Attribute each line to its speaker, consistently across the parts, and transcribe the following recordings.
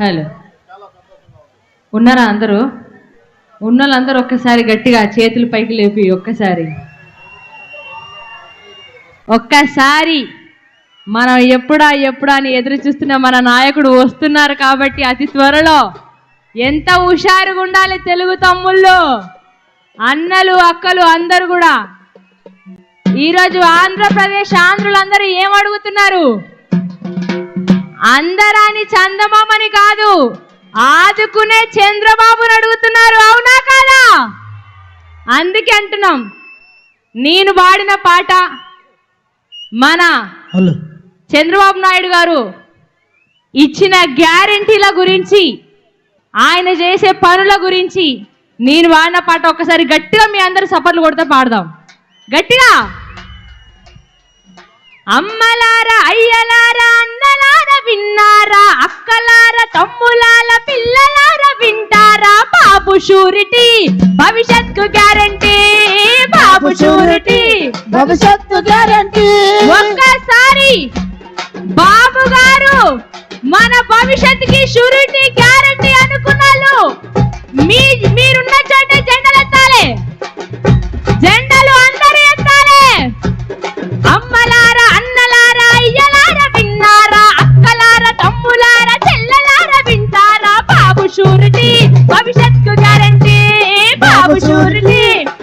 Speaker 1: Hello. ఉన్నారా అందరూ? ఉన్న వాళ్ళందరూ ఒక్కసారి గట్టిగా చేతులు పైకి లేపి ఒక్కసారి. ఒక్కసారి మనం ఎప్పుడా ఎప్పుడా అని ఎదురు చూస్తున్న మన నాయకుడు వస్తున్నారు కాబట్టి అతి త్వరలో ఎంత హుషారుగా ఉండాలి తెలుగు తమ్ముళ్ళు? అన్నలు అక్కలు అందరూ కూడా. ఈరోజు ఆంధ్రప్రదేశ్ ఆంధ్రులందరూ ఏం అడుగుతున్నారు? అందరాని చందమామని కాదు ఆదుకునే చంద్రబాబుని అడుగుతున్నారు. అవునా కాదా? అందుకే అంటున్నాం నేను పాడిన పాట మన చంద్రబాబు నాయుడు గారు ఇచ్చిన గ్యారంటీల గురించి ఆయన చేసే పనుల గురించి నేను వాడిన పాట ఒక్కసారి గట్టిగా మీ అందరు సపర్లు కొడితే పాడదాం. గట్టిగా? అమ్మలారా అయ్యలారా అన్నలారా విన్నారా? అక్కలారా తమ్ములాల పిల్లలారా వింటారా? బాబు షూరిటీ భవిష్యత్కు గ్యారంటీ. బాబు షూరిటీ
Speaker 2: భవిష్యత్తు గ్యారంటీ.
Speaker 1: ఒక్కసారి బాబు గారు మన భవిష్యత్తుకి షూరిటీ గ్యారంటీ అనుకున్నాను.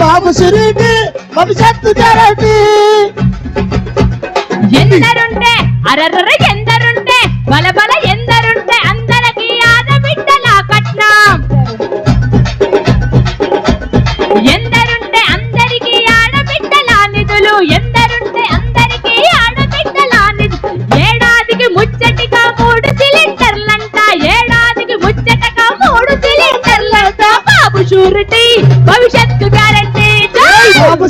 Speaker 2: బాబు సిరికి భవిష్యత్తు గ్యారంటీ
Speaker 1: ఎందరుంటే అరర్ర ఎందరుంటే బల బల
Speaker 2: ఎందరు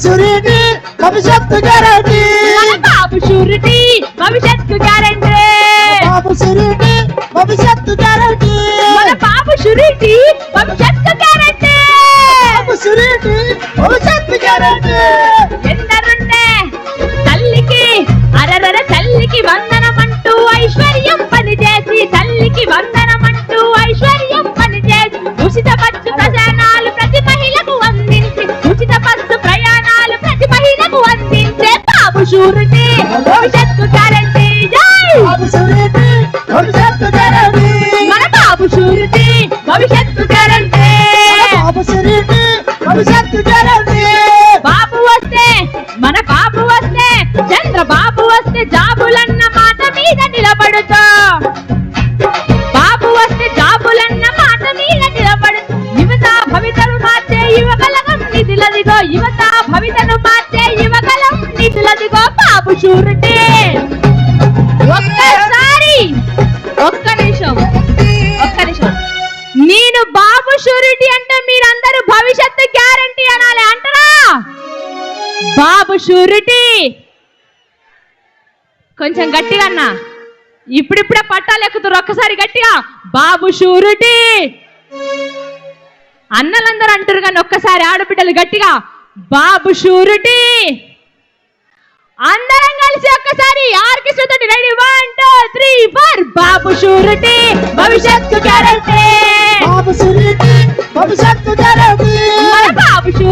Speaker 2: సురీటి భవిష్యత్తు గ్యారంటీ
Speaker 1: బాబు షూరిటీ భవిష్యత్తు గ్యారంటీ
Speaker 2: బాబు సురీటి భవిష్యత్తు గ్యారంటీ
Speaker 1: బాబు షూరిటీ భవిష్యత్తు గ్యారంటీ
Speaker 2: బాబు సురీటి భవిష్యత్తు గ్యారంటీ
Speaker 1: ఎందరుంటే తల్లికి అరరర తల్లికి వందనమంటూ ఐశ్వర్యం బాబు షూరిటీ భవిష్యత్తు గ్యారంటీ
Speaker 2: బాబు సురీటి భవిష్యత్తు గ్యారంటీ
Speaker 1: బాబు వస్తే మన బాబు వస్తే చంద్రబాబు వస్తే జాబులన్న మాట మీద నిలబడుతూ. బాబు వస్తే జాబులన్న మాట మీద నిలబడుతూ. యువత భవితను మార్చే యువకలగం నిధులదిగో. యువత భవితను మార్చే యువకలం నిధులదిగో బాబు షూరిటీ షూరిటీ కొంచెం గట్టిగా అన్నా. ఇప్పుడిప్పుడే పట్టాలు ఎక్కుతారు ఒక్కసారి గట్టిగా. బాబు షూరిటీ అన్నలందరూ అంటారు కానీ ఒక్కసారి ఆడబిడ్డలు గట్టిగా. బాబు షూరిటీ అందరం కలిసి ఒక్కసారి orchestra ready. One two three four Babu surety భవిష్యత్తు గ్యారంటీ.
Speaker 2: బాబు సురీటి భవిష్యత్తు గ్యారంటీ.
Speaker 1: బాబు షూరిటీ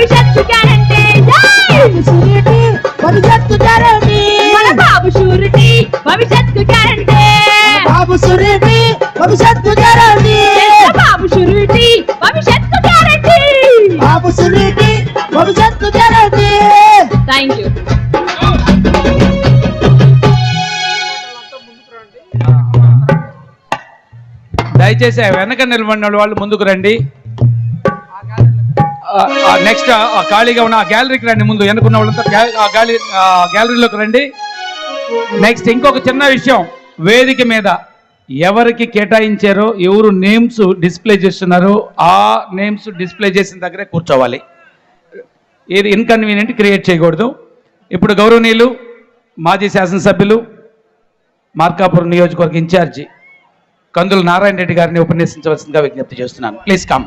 Speaker 1: భవిష్యత్తు గ్యారంటీ. భవిష్యత్తు గ్యారంటీ. మన బాబు షూరిటీ భవిష్యత్తు గ్యారంటీ.
Speaker 2: బాబు సురేటి భవిష్యత్తు గ్యారంటీ.
Speaker 1: బాబు షూరిటీ భవిష్యత్తు గ్యారంటీ.
Speaker 2: బాబు సురేటి భవిష్యత్తు గ్యారంటీ.
Speaker 1: థ్యాంక్ యూ
Speaker 3: దయచేసి వెనక నిలబడిన వాళ్ళు ముందుకు రండి. నెక్స్ట్ ఖాళీగా ఉన్న గ్యాలరీకి రండి ముందు. ఎన్నుకున్న వాళ్ళంతా గ్యా- గ్యాలరీ గ్యాలరీలోకి రండి. నెక్స్ట్ ఇంకొక చిన్న విషయం. వేదిక మీద ఎవరికి కేటాయించారో ఎవరు నేమ్స్ డిస్ప్లే చేస్తున్నారో ఆ నేమ్స్ డిస్ప్లే చేసిన దగ్గరే కూర్చోవాలి. ఏది ఇన్కన్వీనియంట్ క్రియేట్ చేయకూడదు. ఇప్పుడు గౌరవనీయులు మాజీ శాసనసభ్యులు మార్కాపురం నియోజకవర్గ ఇన్ఛార్జి కందుల నారాయణ రెడ్డి గారిని ఉపన్యసించవలసిందిగా విజ్ఞప్తి చేస్తున్నాను. Please come